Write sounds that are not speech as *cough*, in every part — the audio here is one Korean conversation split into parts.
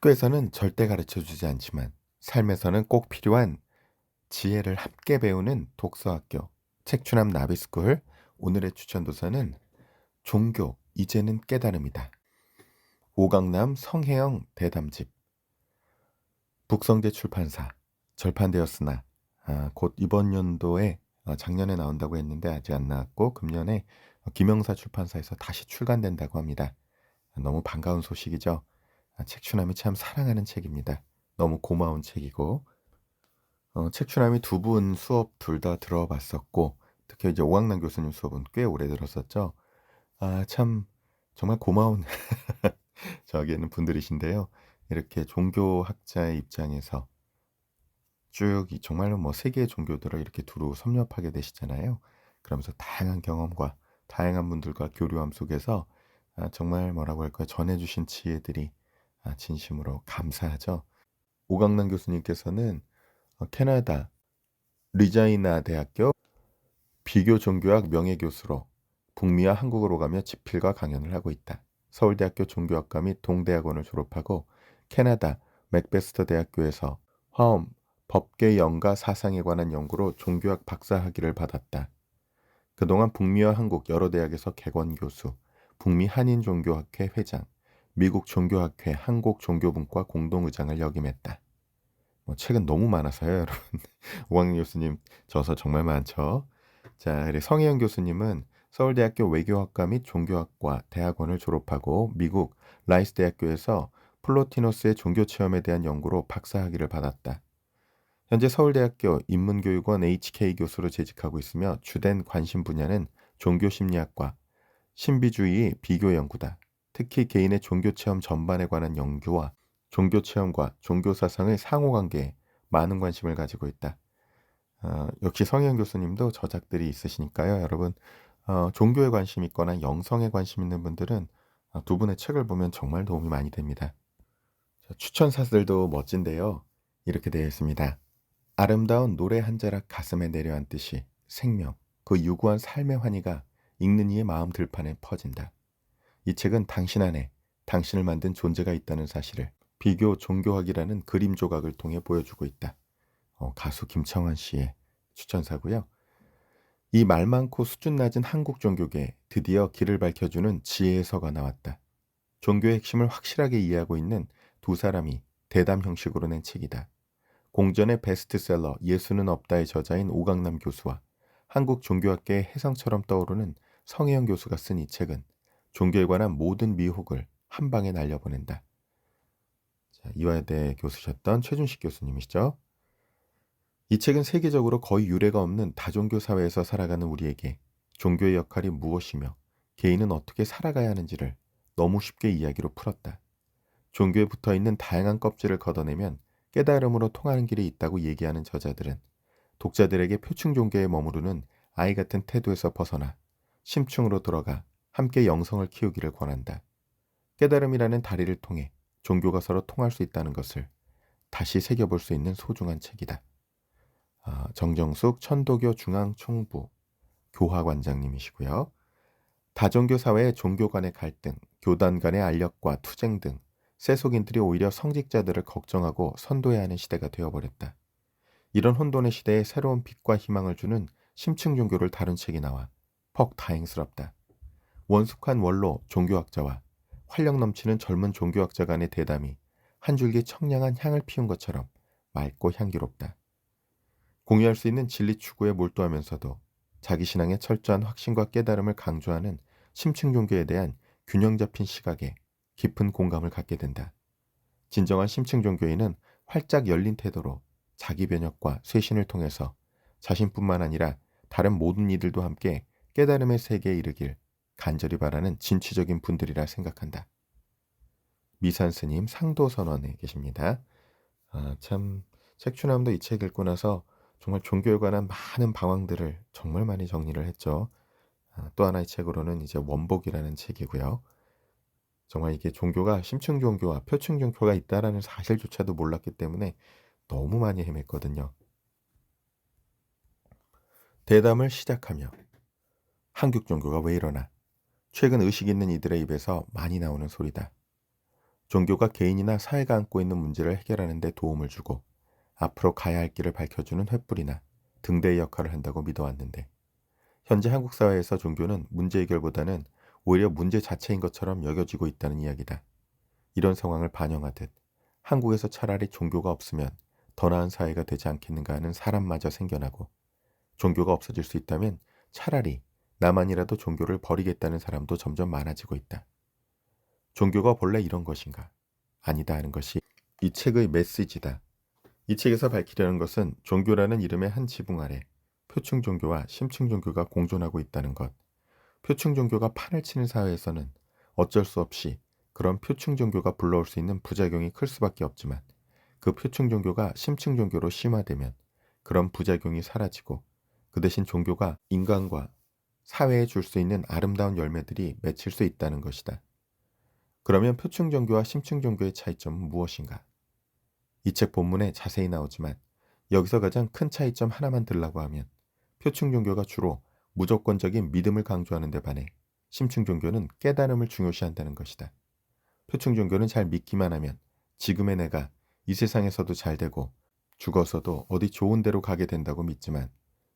학교에서는 절대 가르쳐 주지 않지만 삶에서는 꼭 필요한 지혜를 함께 배우는 독서학교 책추남 나비스쿨 오늘의 추천 도서는 종교 이제는 깨달음이다. 오강남 성혜영 대담집 북성재 출판사 절판되었으나 아, 곧 이번 연도에 어, 작년에 나온다고 했는데 아직 안 나왔고 금년에 김영사 출판사에서 다시 출간된다고 합니다. 너무 반가운 소식이죠. 아, 책추남이 참 사랑하는 책입니다. 너무 고마운 책이고 어, 책추남이 두 분 수업 둘 다 들어봤었고 특히 이제 오광남 교수님 수업은 꽤 오래 들었었죠. 아 참 정말 고마운 *laughs* 저기에는 분들이신데요. 이렇게 종교학자의 입장에서 쭉 정말로 뭐 세계의 종교들을 이렇게 두루 섭렵하게 되시잖아요. 그러면서 다양한 경험과 다양한 분들과 교류함 속에서 아, 정말 뭐라고 할까요? 전해주신 지혜들이 아, 진심으로 감사하죠. 오강남 교수님께서는 어, 캐나다 리자이나 대학교 비교 종교학 명예교수로 북미와 한국으로 가며 집필과 강연을 하고 있다. 서울대학교 종교학과 및 동대학원을 졸업하고 캐나다 맥베스터 대학교에서 화엄, 법계 영가 사상에 관한 연구로 종교학 박사 학위를 받았다. 그동안 북미와 한국 여러 대학에서 개관 교수, 북미 한인 종교학회 회장, 미국 종교학회 한국 종교분과 공동의장을 역임했다. 뭐 책은 너무 많아서요, 여러분. *laughs* 오광 교수님 저서 정말 많죠. 자, 그리고 성혜영 교수님은 서울대학교 외교학과 및 종교학과 대학원을 졸업하고 미국 라이스 대학교에서 플로티노스의 종교 체험에 대한 연구로 박사학위를 받았다. 현재 서울대학교 인문교육원 HK 교수로 재직하고 있으며 주된 관심 분야는 종교심리학과, 신비주의 비교 연구다. 특히 개인의 종교 체험 전반에 관한 연구와 종교 체험과 종교 사상의 상호관계에 많은 관심을 가지고 있다. 어, 역시 성현 교수님도 저작들이 있으시니까요. 여러분 어, 종교에 관심 있거나 영성에 관심 있는 분들은 어, 두 분의 책을 보면 정말 도움이 많이 됩니다. 자, 추천사들도 멋진데요. 이렇게 되어 있습니다. 아름다운 노래 한 자락 가슴에 내려앉듯이 생명, 그 유구한 삶의 환희가 읽는 이의 마음 들판에 퍼진다. 이 책은 당신 안에 당신을 만든 존재가 있다는 사실을 비교 종교학이라는 그림 조각을 통해 보여주고 있다. 어, 가수 김청환 씨의 추천사고요. 이 말 많고 수준 낮은 한국 종교계에 드디어 길을 밝혀주는 지혜의 서가 나왔다. 종교의 핵심을 확실하게 이해하고 있는 두 사람이 대담 형식으로 낸 책이다. 공전의 베스트셀러 예수는 없다의 저자인 오강남 교수와 한국 종교학계의 해성처럼 떠오르는 성혜영 교수가 쓴 이 책은 종교에 관한 모든 미혹을 한 방에 날려보낸다. 자, 이화여대 교수셨던 최준식 교수님이시죠. 이 책은 세계적으로 거의 유례가 없는 다종교 사회에서 살아가는 우리에게 종교의 역할이 무엇이며 개인은 어떻게 살아가야 하는지를 너무 쉽게 이야기로 풀었다. 종교에 붙어 있는 다양한 껍질을 걷어내면 깨달음으로 통하는 길이 있다고 얘기하는 저자들은 독자들에게 표층 종교에 머무르는 아이 같은 태도에서 벗어나 심층으로 들어가 함께 영성을 키우기를 권한다. 깨달음이라는 다리를 통해 종교가 서로 통할 수 있다는 것을 다시 새겨볼 수 있는 소중한 책이다. 아, 정정숙 천도교 중앙총부 교화관장님이시고요. 다종교 사회의 종교 간의 갈등, 교단 간의 알력과 투쟁 등 세속인들이 오히려 성직자들을 걱정하고 선도해야 하는 시대가 되어버렸다. 이런 혼돈의 시대에 새로운 빛과 희망을 주는 심층 종교를 다룬 책이 나와 퍽 다행스럽다. 원숙한 원로 종교학자와 활력 넘치는 젊은 종교학자 간의 대담이 한 줄기 청량한 향을 피운 것처럼 맑고 향기롭다. 공유할 수 있는 진리 추구에 몰두하면서도 자기 신앙의 철저한 확신과 깨달음을 강조하는 심층 종교에 대한 균형 잡힌 시각에 깊은 공감을 갖게 된다. 진정한 심층 종교인은 활짝 열린 태도로 자기 변혁과 쇄신을 통해서 자신뿐만 아니라 다른 모든 이들도 함께 깨달음의 세계에 이르길 간절히 바라는 진취적인 분들이라 생각한다. 미산 스님 상도 선언에 계십니다. 아, 참 책추남도 이 책 읽고 나서 정말 종교에 관한 많은 방황들을 정말 많이 정리를 했죠. 아, 또 하나의 책으로는 이제 원복이라는 책이고요. 정말 이게 종교가 심층 종교와 표층 종교가 있다라는 사실조차도 몰랐기 때문에 너무 많이 헤맸거든요. 대담을 시작하며 한국 종교가 왜 이러나 최근 의식 있는 이들의 입에서 많이 나오는 소리다. 종교가 개인이나 사회가 안고 있는 문제를 해결하는 데 도움을 주고 앞으로 가야 할 길을 밝혀주는 횃불이나 등대의 역할을 한다고 믿어왔는데 현재 한국 사회에서 종교는 문제 해결보다는 오히려 문제 자체인 것처럼 여겨지고 있다는 이야기다. 이런 상황을 반영하듯 한국에서 차라리 종교가 없으면 더 나은 사회가 되지 않겠는가 하는 사람마저 생겨나고 종교가 없어질 수 있다면 차라리 나만이라도 종교를 버리겠다는 사람도 점점 많아지고 있다. 종교가 본래 이런 것인가? 아니다 하는 것이 이 책의 메시지다. 이 책에서 밝히려는 것은 종교라는 이름의 한 지붕 아래 표층 종교와 심층 종교가 공존하고 있다는 것. 표층 종교가 판을 치는 사회에서는 어쩔 수 없이 그런 표층 종교가 불러올 수 있는 부작용이 클 수밖에 없지만 그 표층 종교가 심층 종교로 심화되면 그런 부작용이 사라지고 그 대신 종교가 인간과 사회에 줄 수 있는 아름다운 열매들이 맺힐 수 있다는 것이다. 그러면 표층 종교와 심층 종교의 차이점은 무엇인가? 이 책 본문에 자세히 나오지만 여기서 가장 큰 차이점 하나만 들라고 하면 표층 종교가 주로 무조건적인 믿음을 강조하는 데 반해 심층 종교는 깨달음을 중요시한다는 것이다. 표층 종교는 잘 믿기만 하면 지금의 내가 이 세상에서도 잘 되고 죽어서도 어디 좋은 데로 가게 된다고 믿지만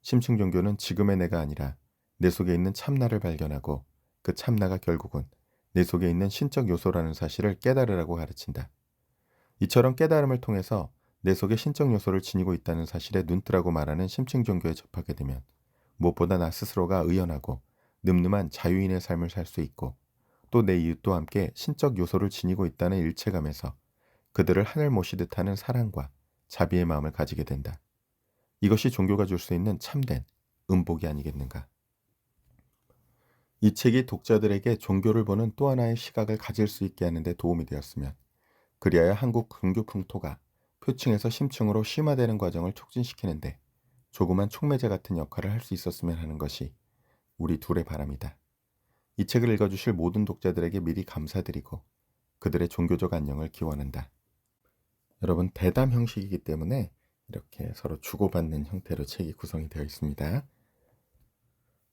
심층 종교는 지금의 내가 아니라 내 속에 있는 참나를 발견하고 그 참나가 결국은 내 속에 있는 신적 요소라는 사실을 깨달으라고 가르친다. 이처럼 깨달음을 통해서 내 속에 신적 요소를 지니고 있다는 사실에 눈뜨라고 말하는 심층 종교에 접하게 되면 무엇보다 나 스스로가 의연하고 늠름한 자유인의 삶을 살 수 있고 또 내 이웃도 함께 신적 요소를 지니고 있다는 일체감에서 그들을 하늘 모시듯 하는 사랑과 자비의 마음을 가지게 된다. 이것이 종교가 줄 수 있는 참된 음복이 아니겠는가. 이 책이 독자들에게 종교를 보는 또 하나의 시각을 가질 수 있게 하는 데 도움이 되었으면 그리하여 한국 근교 풍토가 표층에서 심층으로 심화되는 과정을 촉진시키는데 조그만 촉매제 같은 역할을 할 수 있었으면 하는 것이 우리 둘의 바람이다. 이 책을 읽어주실 모든 독자들에게 미리 감사드리고 그들의 종교적 안녕을 기원한다. 여러분 대담 형식이기 때문에 이렇게 서로 주고받는 형태로 책이 구성이 되어 있습니다.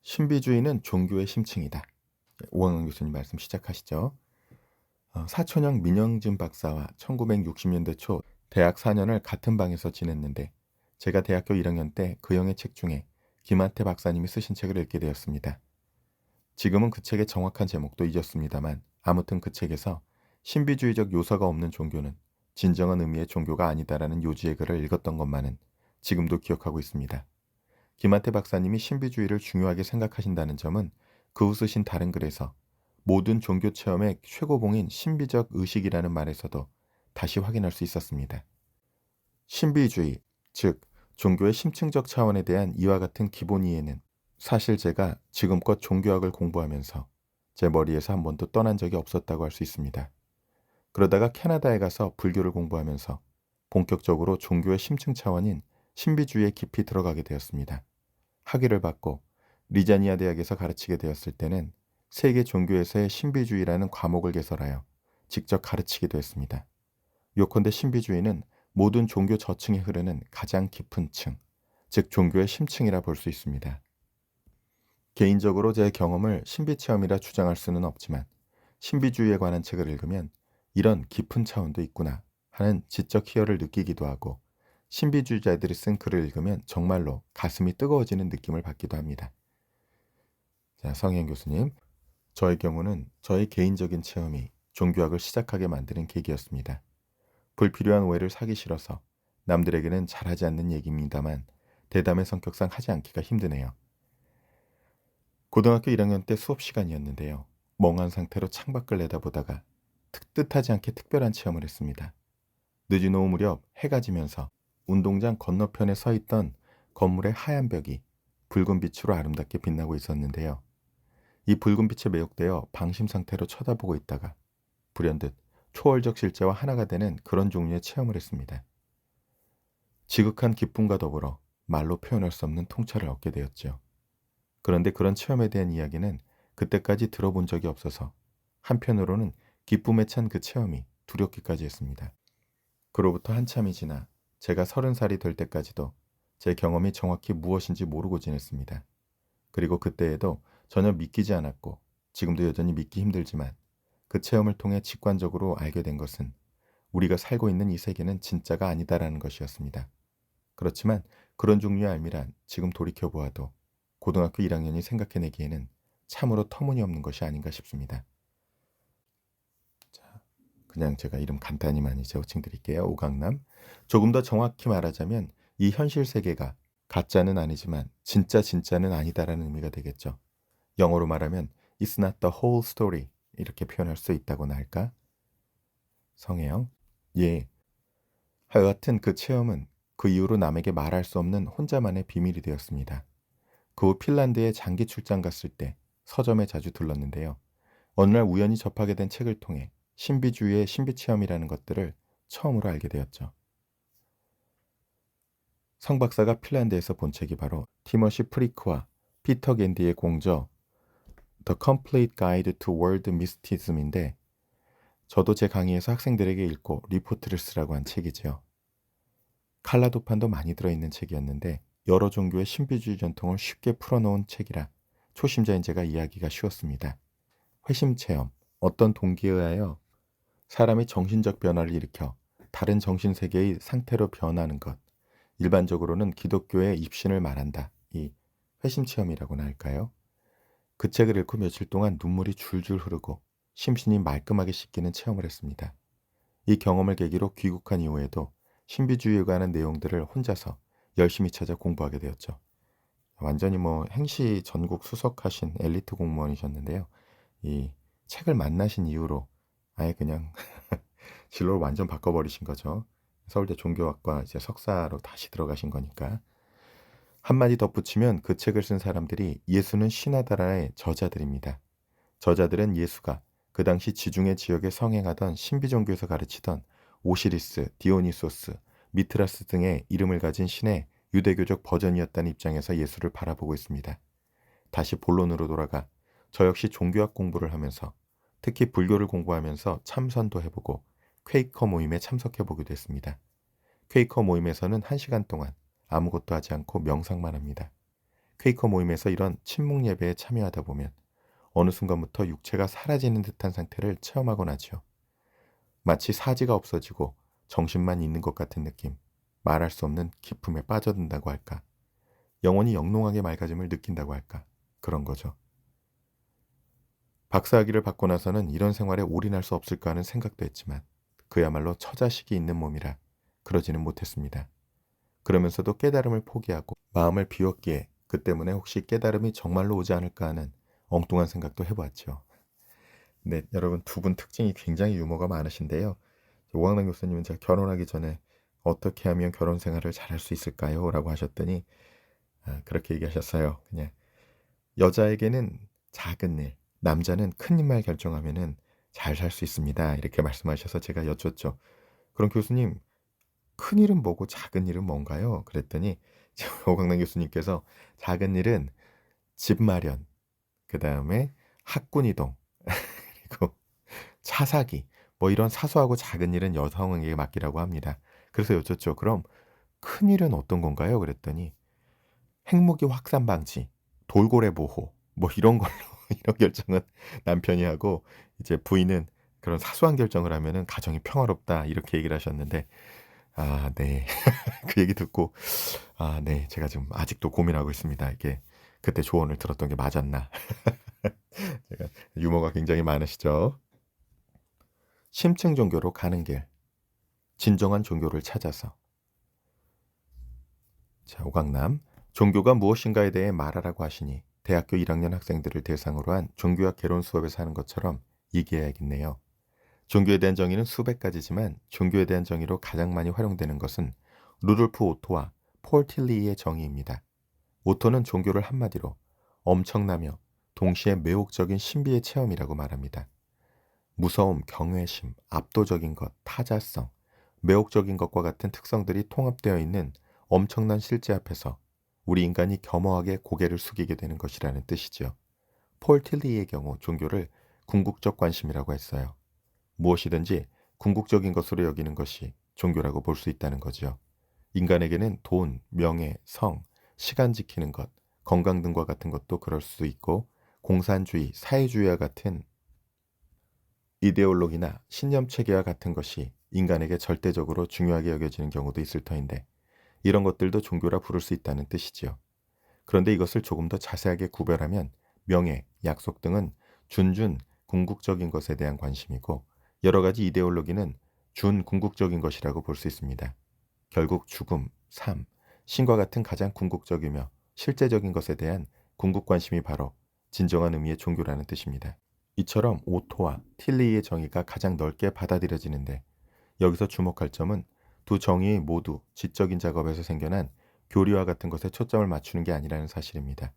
신비주의는 종교의 심층이다. 오왕은 교수님 말씀 시작하시죠. 어, 사촌형 민영진 박사와 1960년대 초 대학 4년을 같은 방에서 지냈는데 제가 대학교 1학년 때 그 형의 책 중에 김한태 박사님이 쓰신 책을 읽게 되었습니다. 지금은 그 책의 정확한 제목도 잊었습니다만 아무튼 그 책에서 신비주의적 요소가 없는 종교는 진정한 의미의 종교가 아니다라는 요지의 글을 읽었던 것만은 지금도 기억하고 있습니다. 김한태 박사님이 신비주의를 중요하게 생각하신다는 점은 그후 쓰신 다른 글에서 모든 종교 체험의 최고봉인 신비적 의식이라는 말에서도 다시 확인할 수 있었습니다. 신비주의, 즉 종교의 심층적 차원에 대한 이와 같은 기본 이해는 사실 제가 지금껏 종교학을 공부하면서 제 머리에서 한 번도 떠난 적이 없었다고 할 수 있습니다. 그러다가 캐나다에 가서 불교를 공부하면서 본격적으로 종교의 심층 차원인 신비주의에 깊이 들어가게 되었습니다. 학위를 받고 리자니아 대학에서 가르치게 되었을 때는 세계 종교에서의 신비주의라는 과목을 개설하여 직접 가르치기도 했습니다. 요컨대 신비주의는 모든 종교 저층에 흐르는 가장 깊은 층, 즉 종교의 심층이라 볼 수 있습니다. 개인적으로 제 경험을 신비체험이라 주장할 수는 없지만 신비주의에 관한 책을 읽으면 이런 깊은 차원도 있구나 하는 지적 희열을 느끼기도 하고 신비주의자들이 쓴 글을 읽으면 정말로 가슴이 뜨거워지는 느낌을 받기도 합니다. 자, 성현 교수님. 저의 경우는 저의 개인적인 체험이 종교학을 시작하게 만드는 계기였습니다. 불필요한 오해를 사기 싫어서 남들에게는 잘하지 않는 얘기입니다만 대담의 성격상 하지 않기가 힘드네요. 고등학교 1학년 때 수업 시간이었는데요. 멍한 상태로 창밖을 내다보다가 뜻하지 않게 특별한 체험을 했습니다. 늦은 오후 무렵 해가 지면서 운동장 건너편에 서 있던 건물의 하얀 벽이 붉은 빛으로 아름답게 빛나고 있었는데요. 이 붉은 빛에 매혹되어 방심 상태로 쳐다보고 있다가 불현듯 초월적 실제와 하나가 되는 그런 종류의 체험을 했습니다. 지극한 기쁨과 더불어 말로 표현할 수 없는 통찰을 얻게 되었죠. 그런데 그런 체험에 대한 이야기는 그때까지 들어본 적이 없어서 한편으로는 기쁨에 찬 그 체험이 두렵기까지 했습니다. 그로부터 한참이 지나 제가 서른 살이 될 때까지도 제 경험이 정확히 무엇인지 모르고 지냈습니다. 그리고 그때에도 전혀 믿기지 않았고 지금도 여전히 믿기 힘들지만 그 체험을 통해 직관적으로 알게 된 것은 우리가 살고 있는 이 세계는 진짜가 아니다라는 것이었습니다. 그렇지만 그런 종류의 알미란 지금 돌이켜 보아도 고등학교 1학년이 생각해내기에는 참으로 터무니없는 것이 아닌가 싶습니다. 자, 그냥 제가 이름 간단히만 이제 호칭 드릴게요. 오강남. 조금 더 정확히 말하자면 이 현실 세계가 가짜는 아니지만 진짜 진짜는 아니다라는 의미가 되겠죠. 영어로 말하면 It's not the whole story 이렇게 표현할 수 있다고나 할까? 성혜영. 예. 하여튼 그 체험은 그 이후로 남에게 말할 수 없는 혼자만의 비밀이 되었습니다. 그 후 핀란드에 장기 출장 갔을 때 서점에 자주 들렀는데요. 어느 날 우연히 접하게 된 책을 통해 신비주의의 신비 체험이라는 것들을 처음으로 알게 되었죠. 성 박사가 핀란드에서 본 책이 바로 티머시 프리크와 피터 겐디의 공저 The Complete Guide to World Mysticism인데 저도 제 강의에서 학생들에게 읽고 리포트를 쓰라고 한 책이지요. 칼라도판도 많이 들어있는 책이었는데 여러 종교의 신비주의 전통을 쉽게 풀어놓은 책이라 초심자인 제가 이해하기가 쉬웠습니다. 회심 체험, 어떤 동기에 의하여 사람이 정신적 변화를 일으켜 다른 정신 세계의 상태로 변하는 것, 일반적으로는 기독교의 입신을 말한다. 이 회심 체험이라고나 할까요? 그 책을 읽고 며칠 동안 눈물이 줄줄 흐르고 심신이 말끔하게 씻기는 체험을 했습니다. 이 경험을 계기로 귀국한 이후에도 신비주의에 관한 내용들을 혼자서 열심히 찾아 공부하게 되었죠. 완전히 뭐 행시 전국 수석하신 엘리트 공무원이셨는데요. 이 책을 만나신 이후로 아예 그냥 *laughs* 진로를 완전 바꿔버리신 거죠. 서울대 종교학과 이제 석사로 다시 들어가신 거니까. 한마디 덧붙이면 그 책을 쓴 사람들이 예수는 신하다라의 저자들입니다. 저자들은 예수가 그 당시 지중해 지역에 성행하던 신비 종교에서 가르치던 오시리스, 디오니소스, 미트라스 등의 이름을 가진 신의 유대교적 버전이었다는 입장에서 예수를 바라보고 있습니다. 다시 본론으로 돌아가 저 역시 종교학 공부를 하면서 특히 불교를 공부하면서 참선도 해보고 퀘이커 모임에 참석해보기도 했습니다. 퀘이커 모임에서는 한 시간 동안 아무것도 하지 않고 명상만 합니다. 퀘이커 모임에서 이런 침묵 예배에 참여하다 보면 어느 순간부터 육체가 사라지는 듯한 상태를 체험하곤 하죠. 마치 사지가 없어지고 정신만 있는 것 같은 느낌, 말할 수 없는 기품에 빠져든다고 할까, 영원히 영롱하게 맑아짐을 느낀다고 할까, 그런 거죠. 박사학위를 받고 나서는 이런 생활에 올인할 수 없을까 하는 생각도 했지만 그야말로 처자식이 있는 몸이라 그러지는 못했습니다. 그러면서도 깨달음을 포기하고 마음을 비웠기에 그 때문에 혹시 깨달음이 정말로 오지 않을까 하는 엉뚱한 생각도 해보았죠. 네, 여러분 두 분 특징이 굉장히 유머가 많으신데요. 오광남 교수님은 제가 결혼하기 전에 어떻게 하면 결혼 생활을 잘할 수 있을까요? 라고 하셨더니 아, 그렇게 얘기하셨어요. 그냥 여자에게는 작은 일, 남자는 큰 일만 결정하면은 잘 살 수 있습니다. 이렇게 말씀하셔서 제가 여쭙죠. 그럼 교수님, 큰 일은 뭐고 작은 일은 뭔가요? 그랬더니 *laughs* 오강남 교수님께서 작은 일은 집 마련, 그 다음에 학군 이동, *laughs* 그리고 차 사기, 뭐 이런 사소하고 작은 일은 여성에게 맡기라고 합니다. 그래서 여쭙죠. 그럼 큰 일은 어떤 건가요? 그랬더니 핵무기 확산 방지, 돌고래 보호, 뭐 이런 걸로 *laughs* 이런 결정은 남편이 하고 이제 부인은 그런 사소한 결정을 하면은 가정이 평화롭다 이렇게 얘기를 하셨는데 아, 네. *laughs* 그 얘기 듣고 아, 네. 제가 지금 아직도 고민하고 있습니다. 이게 그때 조언을 들었던 게 맞았나? *laughs* 제가 유머가 굉장히 많으시죠. 심층 종교로 가는 길. 진정한 종교를 찾아서. 자, 오강남. 종교가 무엇인가에 대해 말하라고 하시니 대학교 1학년 학생들을 대상으로 한 종교학 개론 수업에서 하는 것처럼 얘기해야겠네요. 종교에 대한 정의는 수백 가지지만 종교에 대한 정의로 가장 많이 활용되는 것은 루돌프 오토와 폴 틸리의 정의입니다. 오토는 종교를 한마디로 엄청나며 동시에 매혹적인 신비의 체험이라고 말합니다. 무서움, 경외심, 압도적인 것, 타자성, 매혹적인 것과 같은 특성들이 통합되어 있는 엄청난 실제 앞에서 우리 인간이 겸허하게 고개를 숙이게 되는 것이라는 뜻이죠. 폴 틸리의 경우 종교를 궁극적 관심이라고 했어요. 무엇이든지 궁극적인 것으로 여기는 것이 종교라고 볼 수 있다는 거죠. 인간에게는 돈, 명예, 성, 시간 지키는 것, 건강 등과 같은 것도 그럴 수 있고 공산주의, 사회주의와 같은 이데올로기나 신념 체계와 같은 것이 인간에게 절대적으로 중요하게 여겨지는 경우도 있을 터인데 이런 것들도 종교라 부를 수 있다는 뜻이지요. 그런데 이것을 조금 더 자세하게 구별하면 명예, 약속 등은 준준 궁극적인 것에 대한 관심이고 여러 가지 이데올로기는 준 궁극적인 것이라고 볼 수 있습니다. 결국 죽음, 삶, 신과 같은 가장 궁극적이며 실제적인 것에 대한 궁극 관심이 바로 진정한 의미의 종교라는 뜻입니다. 이처럼 오토와 틸리의 정의가 가장 넓게 받아들여지는데 여기서 주목할 점은 두 정의 모두 지적인 작업에서 생겨난 교리와 같은 것에 초점을 맞추는 게 아니라는 사실입니다.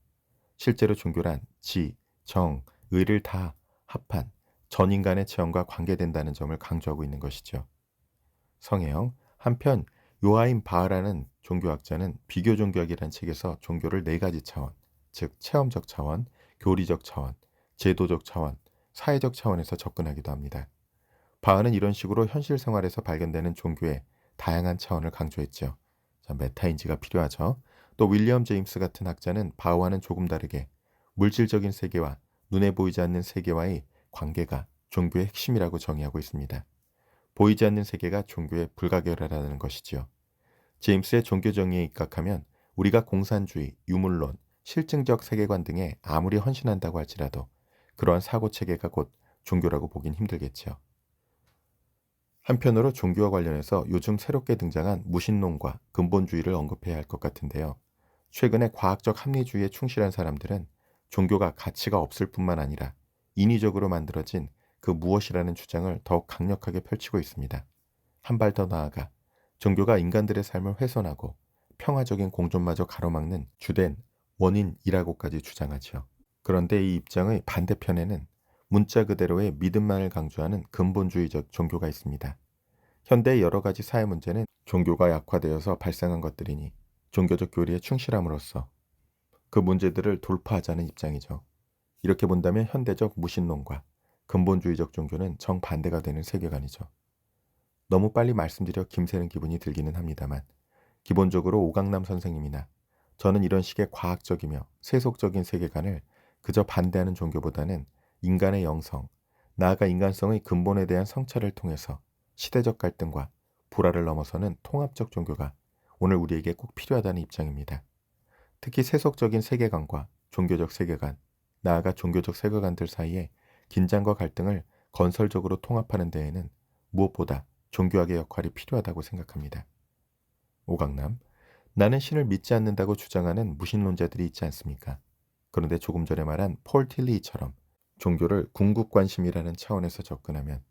실제로 종교란 지, 정, 의를 다 합한 전 인간의 체험과 관계된다는 점을 강조하고 있는 것이죠. 성혜영 한편 요하임 바하라는 종교학자는 비교 종교학이라는 책에서 종교를 네 가지 차원, 즉 체험적 차원, 교리적 차원, 제도적 차원, 사회적 차원에서 접근하기도 합니다. 바하는 이런 식으로 현실 생활에서 발견되는 종교의 다양한 차원을 강조했죠. 자, 메타인지가 필요하죠. 또 윌리엄 제임스 같은 학자는 바하와는 조금 다르게 물질적인 세계와 눈에 보이지 않는 세계와의 관계가 종교의 핵심이라고 정의하고 있습니다. 보이지 않는 세계가 종교의 불가결하다는 것이지요. 제임스의 종교 정의에 입각하면 우리가 공산주의, 유물론, 실증적 세계관 등에 아무리 헌신한다고 할지라도 그러한 사고 체계가 곧 종교라고 보긴 힘들겠지요. 한편으로 종교와 관련해서 요즘 새롭게 등장한 무신론과 근본주의를 언급해야 할 것 같은데요. 최근에 과학적 합리주의에 충실한 사람들은 종교가 가치가 없을 뿐만 아니라 인위적으로 만들어진 그 무엇이라는 주장을 더욱 강력하게 펼치고 있습니다. 한 발 더 나아가 종교가 인간들의 삶을 훼손하고 평화적인 공존마저 가로막는 주된 원인이라고까지 주장하지요. 그런데 이 입장의 반대편에는 문자 그대로의 믿음만을 강조하는 근본주의적 종교가 있습니다. 현대의 여러 가지 사회 문제는 종교가 약화되어서 발생한 것들이니 종교적 교리에 충실함으로써 그 문제들을 돌파하자는 입장이죠. 이렇게 본다면 현대적 무신론과 근본주의적 종교는 정반대가 되는 세계관이죠. 너무 빨리 말씀드려 김새는 기분이 들기는 합니다만 기본적으로 오강남 선생님이나 저는 이런 식의 과학적이며 세속적인 세계관을 그저 반대하는 종교보다는 인간의 영성, 나아가 인간성의 근본에 대한 성찰을 통해서 시대적 갈등과 불화를 넘어서는 통합적 종교가 오늘 우리에게 꼭 필요하다는 입장입니다. 특히 세속적인 세계관과 종교적 세계관, 나아가 종교적 세계관들 사이에 긴장과 갈등을 건설적으로 통합하는 데에는 무엇보다 종교학의 역할이 필요하다고 생각합니다. 오강남, 나는 신을 믿지 않는다고 주장하는 무신론자들이 있지 않습니까? 그런데 조금 전에 말한 폴 틸리처럼 종교를 궁극 관심이라는 차원에서 접근하면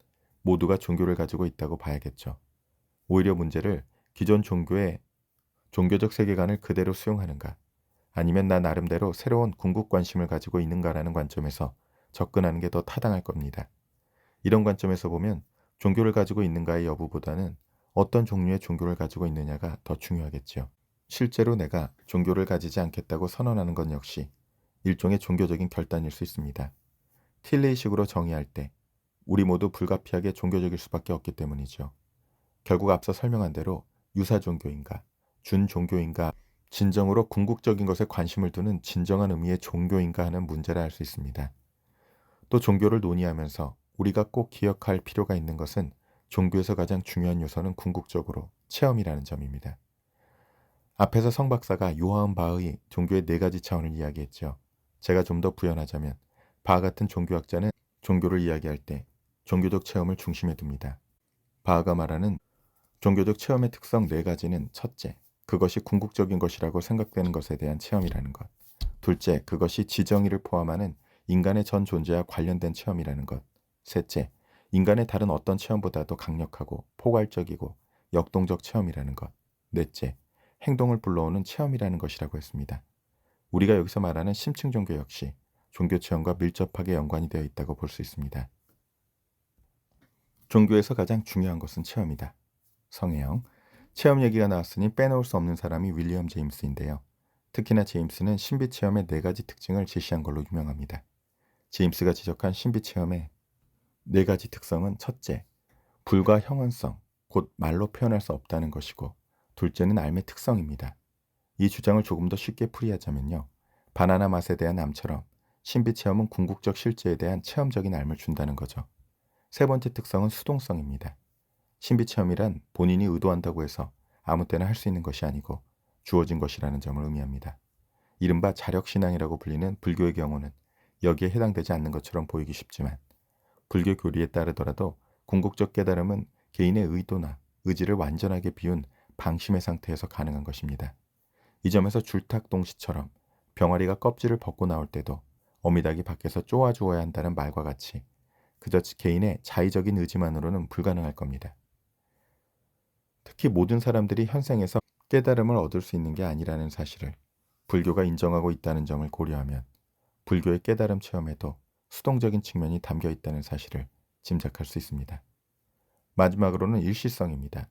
모두가 종교를 가지고 있다고 봐야겠죠. 오히려 문제를 기존 종교의 종교적 세계관을 그대로 수용하는가, 아니면 나 나름대로 새로운 궁극 관심을 가지고 있는가라는 관점에서 접근하는 게 더 타당할 겁니다. 이런 관점에서 보면 종교를 가지고 있는가의 여부보다는 어떤 종류의 종교를 가지고 있느냐가 더 중요하겠지요. 실제로 내가 종교를 가지지 않겠다고 선언하는 건 역시 일종의 종교적인 결단일 수 있습니다. 틸레이식으로 정의할 때 우리 모두 불가피하게 종교적일 수밖에 없기 때문이죠. 결국 앞서 설명한 대로 유사 종교인가, 준 종교인가, 진정으로 궁극적인 것에 관심을 두는 진정한 의미의 종교인가 하는 문제라 할 수 있습니다. 또 종교를 논의하면서 우리가 꼭 기억할 필요가 있는 것은 종교에서 가장 중요한 요소는 궁극적으로 체험이라는 점입니다. 앞에서 성 박사가 요하음 바의 종교의 네 가지 차원을 이야기했죠. 제가 좀 더 부연하자면 바 같은 종교학자는 종교를 이야기할 때 종교적 체험을 중심에 둡니다. 바가 말하는 종교적 체험의 특성 네 가지는 첫째, 그것이 궁극적인 것이라고 생각되는 것에 대한 체험이라는 것. 둘째, 그것이 지정의를 포함하는 인간의 전 존재와 관련된 체험이라는 것. 셋째, 인간의 다른 어떤 체험보다도 강력하고 포괄적이고 역동적 체험이라는 것. 넷째, 행동을 불러오는 체험이라는 것이라고 했습니다. 우리가 여기서 말하는 심층 종교 역시 종교 체험과 밀접하게 연관이 되어 있다고 볼 수 있습니다. 종교에서 가장 중요한 것은 체험이다. 성혜영. 체험 얘기가 나왔으니 빼놓을 수 없는 사람이 윌리엄 제임스인데요. 특히나 제임스는 신비 체험의 네 가지 특징을 제시한 걸로 유명합니다. 제임스가 지적한 신비 체험의 네 가지 특성은 첫째, 불과 형언성, 곧 말로 표현할 수 없다는 것이고, 둘째는 삶의 특성입니다. 이 주장을 조금 더 쉽게 풀이하자면요. 바나나 맛에 대한 암처럼 신비 체험은 궁극적 실제에 대한 체험적인 삶을 준다는 거죠. 세 번째 특성은 수동성입니다. 신비 체험이란 본인이 의도한다고 해서 아무 때나 할 수 있는 것이 아니고 주어진 것이라는 점을 의미합니다. 이른바 자력신앙이라고 불리는 불교의 경우는 여기에 해당되지 않는 것처럼 보이기 쉽지만 불교 교리에 따르더라도 궁극적 깨달음은 개인의 의도나 의지를 완전하게 비운 방심의 상태에서 가능한 것입니다. 이 점에서 줄탁동시처럼 병아리가 껍질을 벗고 나올 때도 어미닭이 밖에서 쪼아 주어야 한다는 말과 같이 그저 개인의 자의적인 의지만으로는 불가능할 겁니다. 특히 모든 사람들이 현생에서 깨달음을 얻을 수 있는 게 아니라는 사실을 불교가 인정하고 있다는 점을 고려하면 불교의 깨달음 체험에도 수동적인 측면이 담겨 있다는 사실을 짐작할 수 있습니다. 마지막으로는 일시성입니다.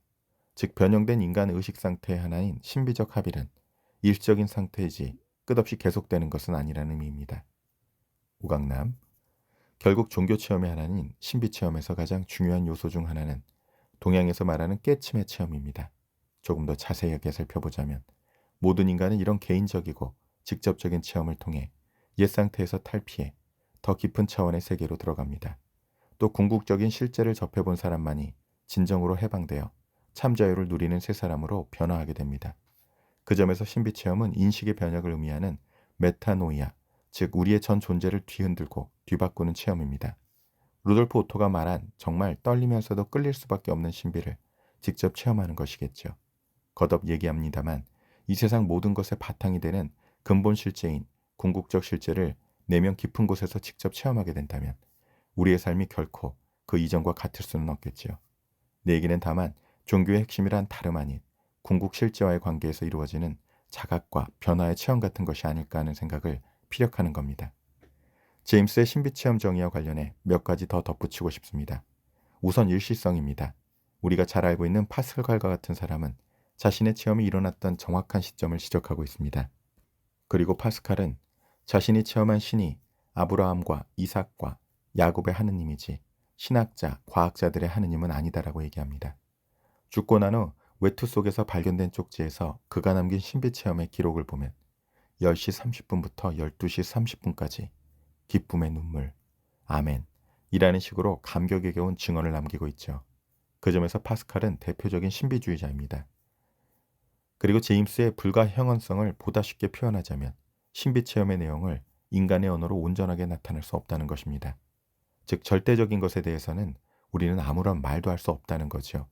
즉 변형된 인간 의식 상태의 하나인 신비적 합일은 일시적인 상태이지 끝없이 계속되는 것은 아니라는 의미입니다. 우강남 결국 종교 체험의 하나인 신비 체험에서 가장 중요한 요소 중 하나는 동양에서 말하는 깨침의 체험입니다. 조금 더 자세하게 살펴보자면 모든 인간은 이런 개인적이고 직접적인 체험을 통해 옛 상태에서 탈피해 더 깊은 차원의 세계로 들어갑니다. 또 궁극적인 실제를 접해본 사람만이 진정으로 해방되어 참자유를 누리는 새 사람으로 변화하게 됩니다. 그 점에서 신비 체험은 인식의 변혁을 의미하는 메타노이아, 즉 우리의 전 존재를 뒤흔들고 뒤바꾸는 체험입니다. 루돌프 오토가 말한 정말 떨리면서도 끌릴 수밖에 없는 신비를 직접 체험하는 것이겠죠. 거듭 얘기합니다만 이 세상 모든 것의 바탕이 되는 근본 실제인 궁극적 실제를 내면 깊은 곳에서 직접 체험하게 된다면 우리의 삶이 결코 그 이전과 같을 수는 없겠지요. 내 얘기는 다만 종교의 핵심이란 다름 아닌 궁극 실제와의 관계에서 이루어지는 자각과 변화의 체험 같은 것이 아닐까 하는 생각을 피력하는 겁니다. 제임스의 신비체험 정의와 관련해 몇 가지 더 덧붙이고 싶습니다. 우선 일시성입니다. 우리가 잘 알고 있는 파스칼과 같은 사람은 자신의 체험이 일어났던 정확한 시점을 지적하고 있습니다. 그리고 파스칼은 자신이 체험한 신이 아브라함과 이삭과 야곱의 하느님이지 신학자, 과학자들의 하느님은 아니다라고 얘기합니다. 죽고 난 후 외투 속에서 발견된 쪽지에서 그가 남긴 신비 체험의 기록을 보면 10시 30분부터 12시 30분까지 기쁨의 눈물, 아멘 이라는 식으로 감격에 겨운 증언을 남기고 있죠. 그 점에서 파스칼은 대표적인 신비주의자입니다. 그리고 제임스의 불가형언성을 보다 쉽게 표현하자면 신비 체험의 내용을 인간의 언어로 온전하게 나타낼 수 없다는 것입니다. 즉 절대적인 것에 대해서는 우리는 아무런 말도 할 수 없다는 거죠.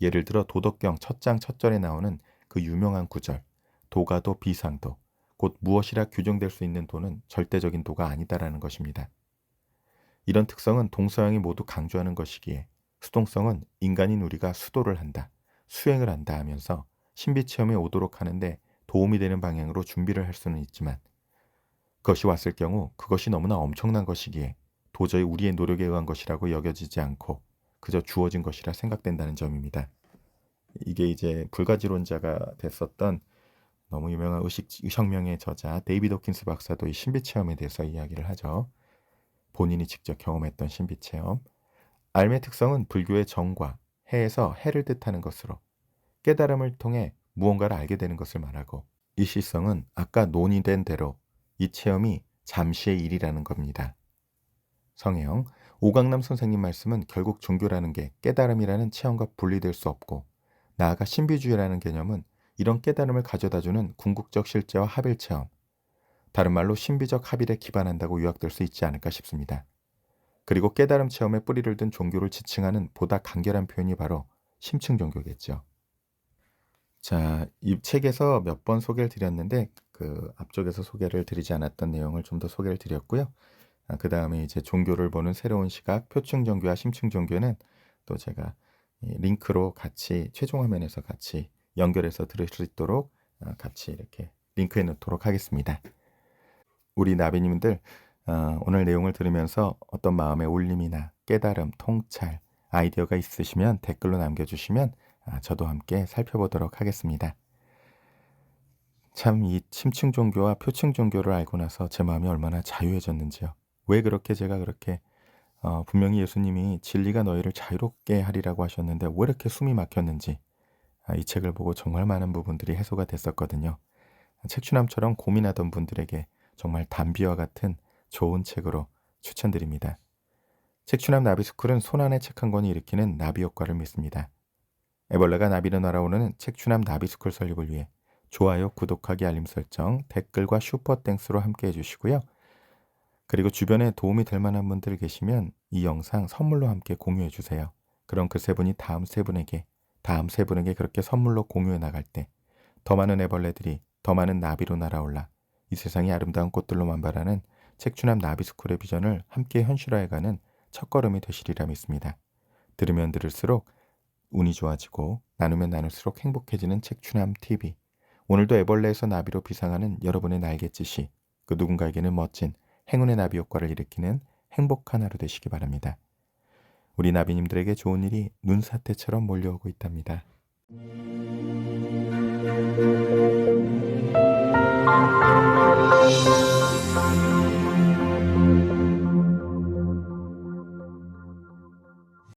예를 들어 도덕경 첫 장 첫절에 나오는 그 유명한 구절 도가도 비상도 곧 무엇이라 규정될 수 있는 도는 절대적인 도가 아니다라는 것입니다. 이런 특성은 동서양이 모두 강조하는 것이기에 수동성은 인간인 우리가 수도를 한다, 수행을 한다 하면서 신비 체험에 오도록 하는데 도움이 되는 방향으로 준비를 할 수는 있지만 그것이 왔을 경우 그것이 너무나 엄청난 것이기에 도저히 우리의 노력에 의한 것이라고 여겨지지 않고 그저 주어진 것이라 생각된다는 점입니다. 이게 이제 불가지론자가 됐었던 너무 유명한 의식 혁명의 저자 데이비드 호킨스 박사도 이 신비 체험에 대해서 이야기를 하죠. 본인이 직접 경험했던 신비 체험. 알의 특성은 불교의 정과 해에서 해를 뜻하는 것으로 깨달음을 통해 무언가를 알게 되는 것을 말하고 일시성은 아까 논의된 대로 이 체험이 잠시의 일이라는 겁니다. 성혜영, 오강남 선생님 말씀은 결국 종교라는 게 깨달음이라는 체험과 분리될 수 없고 나아가 신비주의라는 개념은 이런 깨달음을 가져다주는 궁극적 실제와 합일 체험, 다른 말로 신비적 합일에 기반한다고 요약될 수 있지 않을까 싶습니다. 그리고 깨달음 체험에 뿌리를 둔 종교를 지칭하는 보다 간결한 표현이 바로 심층 종교겠죠. 자, 이 책에서 몇 번 소개를 드렸는데 그 앞쪽에서 소개를 드리지 않았던 내용을 좀 더 소개를 드렸고요. 아, 그 다음에 이제 종교를 보는 새로운 시각, 표층 종교와 심층 종교는 또 제가 링크로 같이 최종 화면에서 같이 연결해서 들을 수 있도록 아, 같이 이렇게 링크해 놓도록 하겠습니다. 우리 나비님들 어, 오늘 내용을 들으면서 어떤 마음의 울림이나 깨달음, 통찰, 아이디어가 있으시면 댓글로 남겨주시면 아, 저도 함께 살펴보도록 하겠습니다. 참이 심층 종교와 표층 종교를 알고 나서 제 마음이 얼마나 자유해졌는지요. 왜 그렇게 제가 그렇게 어, 분명히 예수님이 진리가 너희를 자유롭게 하리라고 하셨는데 왜 이렇게 숨이 막혔는지 아, 이 책을 보고 정말 많은 부분들이 해소가 됐었거든요. 책추남처럼 고민하던 분들에게 정말 담비와 같은 좋은 책으로 추천드립니다. 색추남 나비스쿨은 손안에 책한 권이 일으키는 나비 효과를 믿습니다. 애벌레가 나비로 날아오는 책추남 나비스쿨 설립을 위해 좋아요, 구독하기, 알림 설정, 댓글과 슈퍼땡스로 함께 해주시고요. 그리고 주변에 도움이 될 만한 분들 계시면 이 영상 선물로 함께 공유해 주세요. 그럼 그 세 분이 다음 세 분에게, 다음 세 분에게 그렇게 선물로 공유해 나갈 때 더 많은 애벌레들이 더 많은 나비로 날아올라 이 세상이 아름다운 꽃들로 만발하는 책추남 나비스쿨의 비전을 함께 현실화해가는 첫걸음이 되시리라 믿습니다. 들으면 들을수록 운이 좋아지고 나누면 나눌수록 행복해지는 책추남 TV. 오늘도 애벌레에서 나비로 비상하는 여러분의 날갯짓이 그 누군가에게는 멋진 행운의 나비 효과를 일으키는 행복한 하루 되시기 바랍니다. 우리 나비님들에게 좋은 일이 눈사태처럼 몰려오고 있답니다.